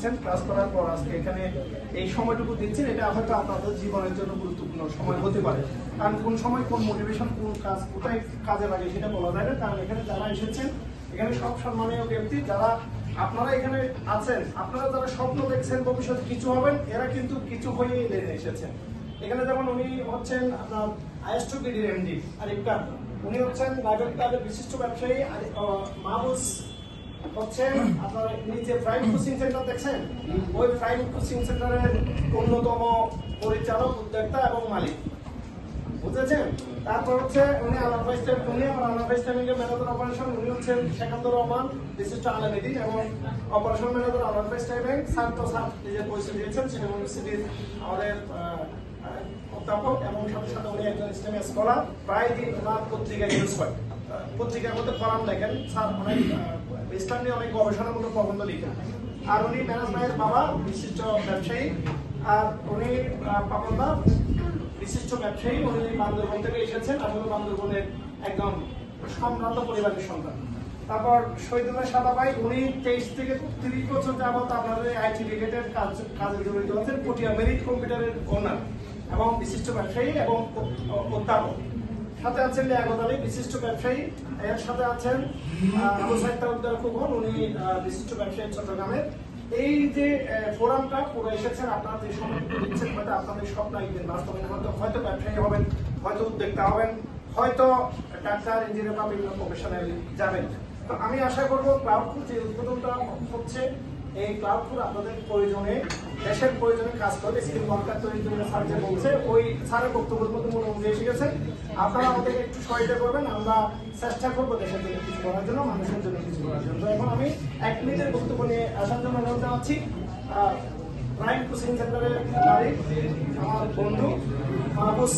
এসেছেন ক্লাস করার পর আজকে এখানে এই সময়টুকু দিচ্ছেন, এটা হয়তো আপনাদের জীবনের জন্য গুরুত্বপূর্ণ সময় হতে পারে। কারণ কোন সময় কোন মোটিভেশন কোন কাজ কোথায় কাজে লাগে সেটা বলা যায় না। কারণ এখানে যারা এসেছেন, এখানে সব সম্মানীয় ব্যক্তি, যারা আপনারা এখানে আছেন, আপনারা যারা স্বপ্ন দেখছেন ভবিষ্যতে কিছু হবেন, এরা কিন্তু কিছু হয়ে লেনে এসেছেন। এখানে যেমন উনি হচ্ছেন আপনার আইএসটু বিডির এমডি আরিফ খান। উনি হচ্ছেন কাজের বিশিষ্ট ব্যবসায়ী আরি- মাহবুজ হচ্ছেন আপনার নিচে ফ্রাইড কোচিং সেন্টার দেখছেন? ওই ফ্রাইড কোচিং সেন্টারের অন্যতম পরিচালক, উদ্যোক্তা এবং মালিক। বুঝেছেন? তারপর হচ্ছে উনি আলাপ উনি আমার আলাপ ইসলামিকের ম্যানেজার অপারেশন উনি হচ্ছেন শেখান্দুর রহমান বিশিষ্ট আলমেদি এবং অপারেশন ম্যানেজার আলাপ ইসলামিক ছাত্র ছাত্র যে পরিচয় দিয়েছেন সেটা ইউনিভার্সিটির আমাদের অধ্যাপক এবং সাথে সাথে উনি একজন ইসলামী স্কলার প্রায় দিন ওনার পত্রিকায় ইউজ হয়। পত্রিকার মধ্যে কলাম লেখেন স্যার অনেক আহ, ইসলাম নিয়ে অনেক গবেষণার মতো প্রবন্ধ লিখেন। আর উনি ম্যানেজ ভাইয়ের বাবা বিশিষ্ট ব্যবসায়ী আর উনি পাপনদা বিশিষ্ট ব্যবসায়ী উনি বান্দরবন থেকে এসেছেন আমিও বান্দরবনের একদম সম্ভ্রান্ত পরিবারের সন্তান। তারপর শহীদুল্লাহ সাদা ভাই উনি তেইশ থেকে তিরিশ বছর যাবত আপনাদের আইটি রিলেটেড কাজ কাজে জড়িত আছেন পটিয়া মেরিট কম্পিউটারের ওনার এবং বিশিষ্ট ব্যবসায়ী এবং অধ্যাপক। সাথে আছেন লিয়াকত আলী, বিশিষ্ট ব্যবসায়ী। এর সাথে আছেন আবু সাইদ তালুকদার খুবন উনি বিশিষ্ট ব্যবসায়ী চট্টগ্রামের। এই যে ফোরামটা পুরো এসেছেন আপনারা যে সময়টুকু দিচ্ছেন, হয়তো আপনাদের স্বপ্ন একদিন বাস্তবায়ন হয়তো হয়তো ব্যবসায়ী হবেন, হয়তো উদ্যোক্তা হবেন, হয়তো ডাক্তার, ইঞ্জিনিয়ার বা বিভিন্ন প্রফেশনে যাবেন। তো আমি আশা করব ক্লাউডফুল যে উদ্বোধনটা হচ্ছে এই ক্লাউডফুল আপনাদের প্রয়োজনে, দেশের প্রয়োজনে কাজ করে স্কিল ওয়ার্কার তৈরির জন্য স্যার যে বলছে ওই স্যারের বক্তব্যের মধ্যে মনে অনুযায়ী এসে গেছে। আপনারা আমাদেরকে একটু সহায়তা করবেন, আমরা চেষ্টা করব দেশের জন্য কিছু করার জন্য, মানুষের জন্য কিছু করার জন্য। এখন আমি এক মিনিটের বক্তব্য নিয়ে আসার জন্য অনুরোধ জানাচ্ছি। প্রাইম কোচিং সেন্টারের নারী, আমার বন্ধু মাহবুস